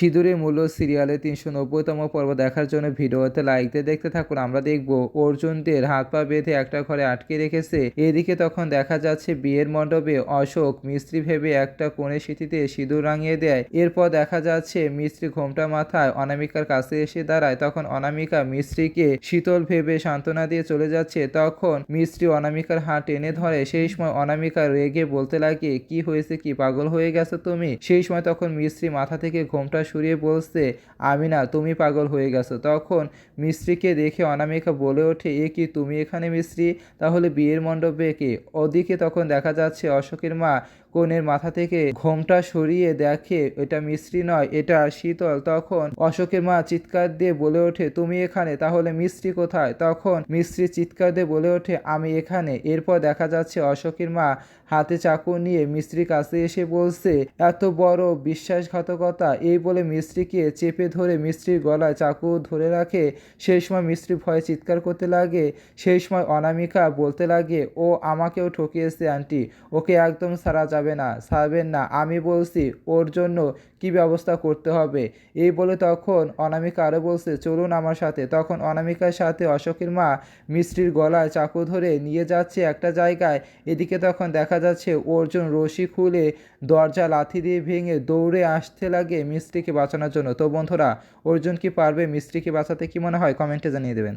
সিঁদুরের মূল্য সিরিয়ালে তিনশো নব্বইতম পর্ব দেখার জন্য ভিডিওতে লাইক দিয়ে দেখতে থাকুন। আমরা দেখব, অর্জুনদের হাত পা বেঁধে একটা ঘরে আটকে রেখেছে। এদিকে তখন দেখা যাচ্ছে বিয়ের মণ্ডপে অশোক মিস্ত্রি ভেবে একটা কোণে সিঁথিতে সিঁদুর রাঙিয়ে দেয়। এরপর দেখা যাচ্ছে মিস্ত্রি ঘোমটা মাথায় অনামিকার কাছে এসে দাঁড়ায়। তখন অনামিকা মিস্ত্রিকে শীতল ভেবে সান্ত্বনা দিয়ে চলে যাচ্ছে। তখন মিস্ত্রি অনামিকার হাত টেনে ধরে। সেই সময় অনামিকা রেগে বলতে লাগে, কি হয়েছে? কি পাগল হয়ে গেছো তুমি? সেই সময় তখন মিস্ত্রি মাথা থেকে ঘোমটা সরিয়ে বলছে, আমিনা, তুমি পাগল হয়ে গেছো। তখন মিস্ত্রিকে দেখে অনামিকা বলে ওঠে, এ কি তুমি এখানে মিস্ত্রি? তাহলে বিয়ের মণ্ডপে কে? ওদিকে তখন দেখা যাচ্ছে অশোকের মা কনের মাথা থেকে ঘোমটা সরিয়ে দেখে, এটা মিস্ত্রি নয়, এটা শীতল। তখন অশোকের মা চিৎকার দিয়ে বলে ওঠে, তুমি এখানে, তাহলে মিস্ত্রি কোথায়? তখন মিস্ত্রি চিৎকার দিয়ে বলে ওঠে, আমি এখানে। এরপর দেখা যাচ্ছে অশোকের মা হাতে চাকু নিয়ে মিস্ত্রির কাছে এসে বলছে, এত বড় বিশ্বাসঘাতকতা। এই বলে মিস্ত্রিকে চেপে ধরে মিস্ত্রির গলায় চাকু ধরে রাখে। সেই সময় মিস্ত্রি ভয়ে চিৎকার করতে লাগে, সেই সময় অনামিকা বলতে লাগে, ও আমাকেও ঠকিয়েছে, আন্টি। ওকে একদম সারা যাবে না ছাড়বেন না। আমি বলছি, ওর জন্য কি ব্যবস্থা করতে হবে? এই বলে তখন অনামিকা আরও বলছে, চলুন আমার সাথে। তখন অনামিকার সাথে অশোকের মা মিস্ত্রির গলায় চাকু ধরে নিয়ে যাচ্ছে একটা জায়গায়। এদিকে তখন দেখা যাচ্ছে, অর্জুন রশি খুলে দরজা লাথি দিয়ে ভেঙে দৌড়ে আসতে লাগে মিস্ত্রিকে বাঁচানোর জন্য। তো বন্ধুরা, অর্জুন কি পারবে মিস্ত্রিকে বাঁচাতে? কি মনে হয়? কমেন্টে জানিয়ে দেবেন।